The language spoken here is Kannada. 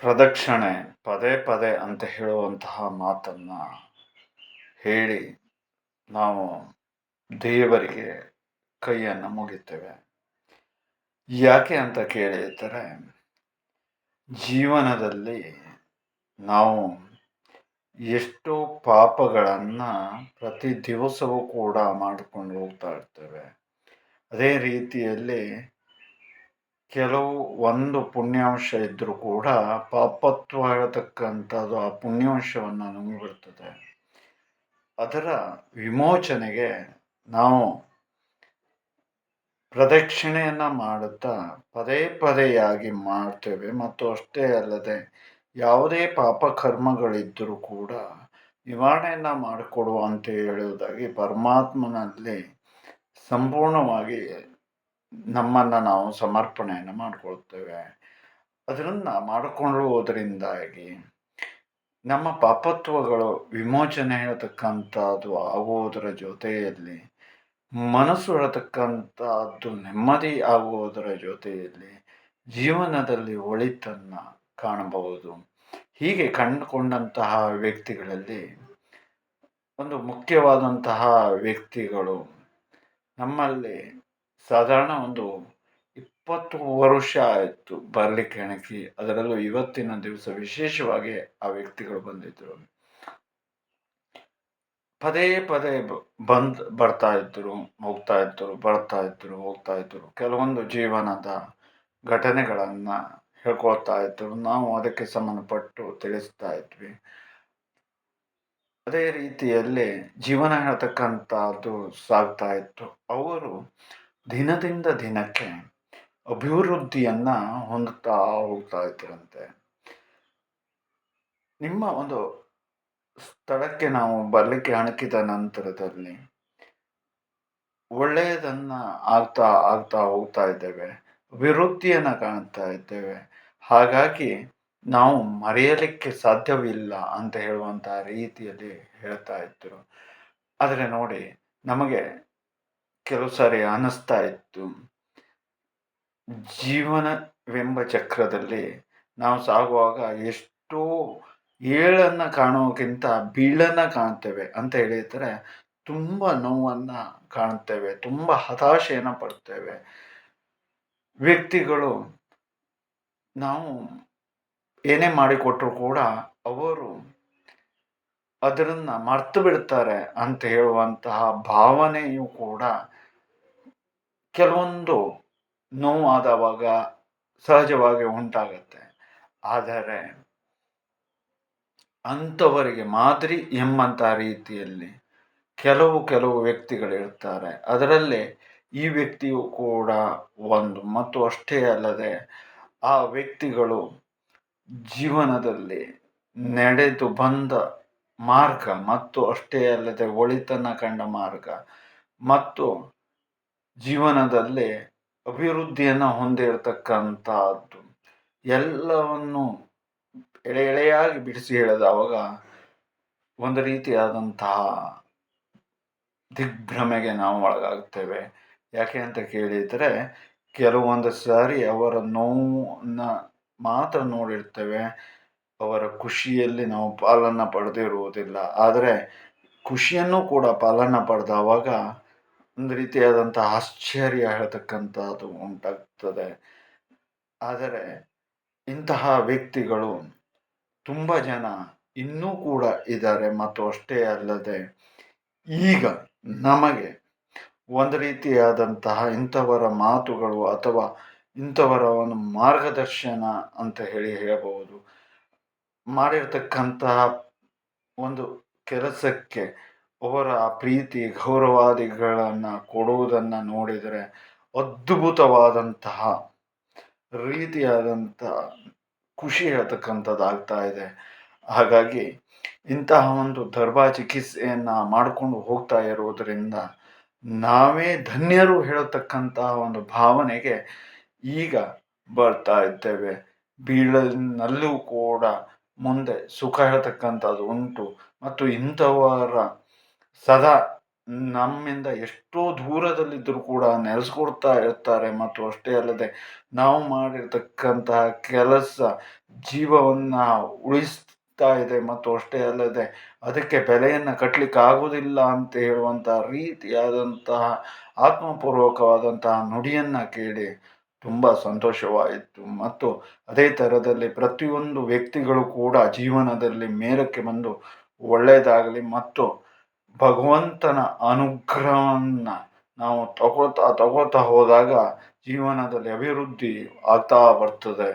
ಪ್ರದಕ್ಷಿಣೆ, ಪದೇ ಪದೇ ಅಂತ ಹೇಳುವಂತಹ ಮಾತನ್ನು ಹೇಳಿ ನಾವು ದೇವರಿಗೆ ಕೈಯನ್ನು ಮುಗಿತೇವೆ. ಯಾಕೆ ಅಂತ ಕೇಳಿದರೆ, ಜೀವನದಲ್ಲಿ ನಾವು ಎಷ್ಟೋ ಪಾಪಗಳನ್ನು ಪ್ರತಿ ದಿವಸವೂ ಕೂಡ ಮಾಡಿಕೊಂಡು ಹೋಗ್ತಾ ಇರ್ತೇವೆ. ಅದೇ ರೀತಿಯಲ್ಲಿ ಕೆಲವು ಒಂದು ಪುಣ್ಯಾಂಶ ಇದ್ದರೂ ಕೂಡ ಪಾಪತ್ವ ಹೇಳ್ತಕ್ಕಂಥದ್ದು ಆ ಪುಣ್ಯಾಂಶವನ್ನು ನಮಗೆ ಬರ್ತದೆ ಅದರ ವಿಮೋಚನೆಗೆ ನಾವು ಪ್ರದಕ್ಷಿಣೆಯನ್ನು ಮಾಡುತ್ತಾ ಪದೇ ಪದೆಯಾಗಿ ಮಾಡ್ತೇವೆ. ಮತ್ತು ಅಷ್ಟೇ ಅಲ್ಲದೆ ಯಾವುದೇ ಪಾಪ ಕರ್ಮಗಳಿದ್ದರೂ ಕೂಡ ನಿವಾರಣೆಯನ್ನು ಮಾಡಿಕೊಡು ಅಂತ ಹೇಳುವುದಾಗಿ ಪರಮಾತ್ಮನಲ್ಲಿ ಸಂಪೂರ್ಣವಾಗಿ ನಮ್ಮನ್ನು ನಾವು ಸಮರ್ಪಣೆಯನ್ನು ಮಾಡಿಕೊಳ್ತೇವೆ. ಅದನ್ನು ಮಾಡಿಕೊಳ್ಳುವುದರಿಂದಾಗಿ ನಮ್ಮ ಪಾಪತ್ವಗಳು ವಿಮೋಚನೆ ಹೇಳ್ತಕ್ಕಂಥದ್ದು ಆಗುವುದರ ಜೊತೆಯಲ್ಲಿ, ಮನಸ್ಸು ಹೇಳ್ತಕ್ಕಂಥದ್ದು ನೆಮ್ಮದಿ ಆಗುವುದರ ಜೊತೆಯಲ್ಲಿ ಜೀವನದಲ್ಲಿ ಒಳಿತನ್ನು ಕಾಣಬಹುದು. ಹೀಗೆ ಕಂಡುಕೊಂಡಂತಹ ವ್ಯಕ್ತಿಗಳಲ್ಲಿ ಒಂದು ಮುಖ್ಯವಾದಂತಹ ವ್ಯಕ್ತಿಗಳು ನಮ್ಮಲ್ಲಿ ಸಾಧಾರಣ ಒಂದು ಇಪ್ಪತ್ತು ವರ್ಷ ಆಯಿತು ಬರಲಿಕ್ಕೆ ಹೆಣಕಿ. ಅದರಲ್ಲೂ ಇವತ್ತಿನ ದಿವಸ ವಿಶೇಷವಾಗಿ ಆ ವ್ಯಕ್ತಿಗಳು ಬಂದಿದ್ದರು ಪದೇ ಪದೇ ಬಂದ್, ಬರ್ತಾ ಇದ್ದರು ಹೋಗ್ತಾ ಇದ್ದರು ಬರ್ತಾ ಇದ್ದರು ಹೋಗ್ತಾ ಇದ್ದರು ಕೆಲವೊಂದು ಜೀವನದ ಘಟನೆಗಳನ್ನು ಹೇಳ್ಕೊಳ್ತಾ ಇದ್ದರು ನಾವು ಅದಕ್ಕೆ ಸಂಬಂಧಪಟ್ಟು ತಿಳಿಸ್ತಾ ಇದ್ವಿ. ಅದೇ ರೀತಿಯಲ್ಲಿ ಜೀವನ ಹೇಳ್ತಕ್ಕಂಥದ್ದು ಸಾಗ್ತಾ ಇತ್ತು. ಅವರು ದಿನದಿಂದ ದಿನಕ್ಕೆ ಅಭಿವೃದ್ಧಿಯನ್ನು ಹೊಂದುತ್ತಾ ಹೋಗ್ತಾ ಇದ್ದರಂತೆ ನಿಮ್ಮ ಒಂದು ಸ್ಥಳಕ್ಕೆ ನಾವು ಬರಲಿಕ್ಕೆ ಅಣಕಿದ ನಂತರದಲ್ಲಿ ಒಳ್ಳೆಯದನ್ನ ಆಗ್ತಾ ಆಗ್ತಾ ಹೋಗ್ತಾ ಇದ್ದೇವೆ. ಅಭಿವೃದ್ಧಿಯನ್ನು ಕಾಣ್ತಾ ಇದ್ದೇವೆ. ಹಾಗಾಗಿ ನಾವು ಮರೆಯಲಿಕ್ಕೆ ಸಾಧ್ಯವಿಲ್ಲ ಅಂತ ಹೇಳುವಂತಹ ರೀತಿಯಲ್ಲಿ ಹೇಳ್ತಾ ಇದ್ದರು ಆದರೆ ನೋಡಿ, ನಮಗೆ ಕೆಲವು ಸಾರಿ ಅನ್ನಿಸ್ತಾ ಇತ್ತು. ಜೀವನವೆಂಬ ಚಕ್ರದಲ್ಲಿ ನಾವು ಸಾಗುವಾಗ ಎಷ್ಟೋ ಏಳನ್ನು ಕಾಣೋಕ್ಕಿಂತ ಬೀಳನ್ನು ಕಾಣ್ತೇವೆ ಅಂತ ಹೇಳಿದರೆ ತುಂಬ ನೋವನ್ನು ಕಾಣ್ತೇವೆ, ತುಂಬ ಹತಾಶೆಯನ್ನು ಪಡ್ತೇವೆ. ವ್ಯಕ್ತಿಗಳು ನಾವು ಏನೇ ಮಾಡಿಕೊಟ್ರು ಕೂಡ ಅವರು ಅದರನ್ನು ಮರ್ತು ಬಿಡ್ತಾರೆ ಅಂತ ಹೇಳುವಂತಹ ಭಾವನೆಯು ಕೂಡ ಕೆಲವೊಂದು ನೋವಾದವಾಗ ಸಹಜವಾಗಿ ಉಂಟಾಗತ್ತೆ. ಆದರೆ ಅಂಥವರಿಗೆ ಮಾದರಿ ಎಂಬಂಥ ರೀತಿಯಲ್ಲಿ ಕೆಲವು ಕೆಲವು ವ್ಯಕ್ತಿಗಳಿರ್ತಾರೆ ಅದರಲ್ಲಿ ಈ ವ್ಯಕ್ತಿಯು ಕೂಡ ಒಂದು ಮತ್ತು ಅಷ್ಟೇ ಅಲ್ಲದೆ ಆ ವ್ಯಕ್ತಿಗಳು ಜೀವನದಲ್ಲಿ ನಡೆದು ಬಂದ ಮಾರ್ಗ ಮತ್ತು ಅಷ್ಟೇ ಅಲ್ಲದೆ ಒಳಿತನ ಕಂಡ ಮಾರ್ಗ ಮತ್ತು ಜೀವನದಲ್ಲಿ ಅಭಿವೃದ್ಧಿಯನ್ನು ಹೊಂದಿರತಕ್ಕಂಥದ್ದು ಎಲ್ಲವನ್ನು ಎಳೆ ಎಳೆಯಾಗಿ ಬಿಡಿಸಿ ಹೇಳಿದ ಒಂದು ರೀತಿಯಾದಂತಹ ದಿಗ್ಭ್ರಮೆಗೆ ನಾವು ಒಳಗಾಗ್ತೇವೆ. ಯಾಕೆ ಅಂತ ಕೇಳಿದರೆ, ಕೆಲವೊಂದು ಸಾರಿ ಅವರ ನೋವನ್ನ ಮಾತ್ರ ನೋಡಿರ್ತೇವೆ. ಅವರ ಖುಷಿಯಲ್ಲಿ ನಾವು ಪಾಲನ್ನು ಪಡೆದಿರುವುದಿಲ್ಲ. ಆದರೆ ಖುಷಿಯನ್ನು ಕೂಡ ಪಾಲನ್ನು ಪಡೆದವಾಗ ಒಂದು ರೀತಿಯಾದಂಥ ಆಶ್ಚರ್ಯ ಹೇಳ್ತಕ್ಕಂಥದ್ದು ಉಂಟಾಗ್ತದೆ. ಆದರೆ ಇಂತಹ ವ್ಯಕ್ತಿಗಳು ತುಂಬ ಜನ ಇನ್ನೂ ಕೂಡ ಇದ್ದಾರೆ ಮತ್ತು ಅಷ್ಟೇ ಅಲ್ಲದೆ ಈಗ ನಮಗೆ ಒಂದು ರೀತಿಯಾದಂತಹ ಇಂಥವರ ಮಾತುಗಳು ಅಥವಾ ಇಂಥವರ ಒಂದು ಮಾರ್ಗದರ್ಶನ ಅಂತ ಹೇಳಿ ಹೇಳಬಹುದು. ಮಾಡಿರ್ತಕ್ಕಂತಹ ಒಂದು ಕೆಲಸಕ್ಕೆ ಅವರ ಪ್ರೀತಿ ಗೌರವಾದಿಗಳನ್ನು ಕೊಡುವುದನ್ನು ನೋಡಿದರೆ ಅದ್ಭುತವಾದಂತಹ ರೀತಿಯಾದಂಥ ಖುಷಿ ಆಗ್ತಾ ಇದೆ. ಹಾಗಾಗಿ ಇಂತಹ ಒಂದು ದರ್ಬಾ ಚಿಕಿತ್ಸೆಯನ್ನು ಮಾಡಿಕೊಂಡು ಹೋಗ್ತಾ ಇರೋದರಿಂದ ನಾವೇ ಧನ್ಯರು ಹೇಳತಕ್ಕಂತಹ ಒಂದು ಭಾವನೆಗೆ ಈಗ ಬರ್ತಾ ಇದ್ದೇವೆ. ಬೀಳನಲ್ಲೂ ಕೂಡ ಮುಂದೆ ಸುಖ ಹೇಳ್ತಕ್ಕಂಥದ್ದು ಉಂಟು. ಮತ್ತು ಇಂಥವರ ಸದಾ ನಮ್ಮಿಂದ ಎಷ್ಟೋ ದೂರದಲ್ಲಿದ್ದರೂ ಕೂಡ ನೆಲೆಸ್ಕೊಡ್ತಾ ಇರ್ತಾರೆ. ಮತ್ತು ಅಷ್ಟೇ ಅಲ್ಲದೆ ನಾವು ಮಾಡಿರ್ತಕ್ಕಂತಹ ಕೆಲಸ ಜೀವವನ್ನು ಉಳಿಸ್ತಾ ಇದೆ. ಮತ್ತು ಅಷ್ಟೇ ಅಲ್ಲದೆ ಅದಕ್ಕೆ ಬೆಲೆಯನ್ನು ಕಟ್ಟಲಿಕ್ಕೆ ಆಗೋದಿಲ್ಲ ಅಂತ ಹೇಳುವಂಥ ರೀತಿಯಾದಂತಹ ಆತ್ಮಪೂರ್ವಕವಾದಂತಹ ನುಡಿಯನ್ನು ಕೇಳಿ ತುಂಬ ಸಂತೋಷವಾಯಿತು. ಮತ್ತು ಅದೇ ಥರದಲ್ಲಿ ಪ್ರತಿಯೊಂದು ವ್ಯಕ್ತಿಗಳು ಕೂಡ ಜೀವನದಲ್ಲಿ ಮೇಲಕ್ಕೆ ಬಂದು ಒಳ್ಳೆಯದಾಗಲಿ. ಮತ್ತು ಭಗವಂತನ ಅನುಗ್ರಹವನ್ನು ನಾವು ತಗೊಳ್ತಾ ತಗೊಳ್ತಾ ಹೋದಾಗ ಜೀವನದಲ್ಲಿ ಅಭಿವೃದ್ಧಿ ಆಗ್ತಾ ಬರ್ತದೆ.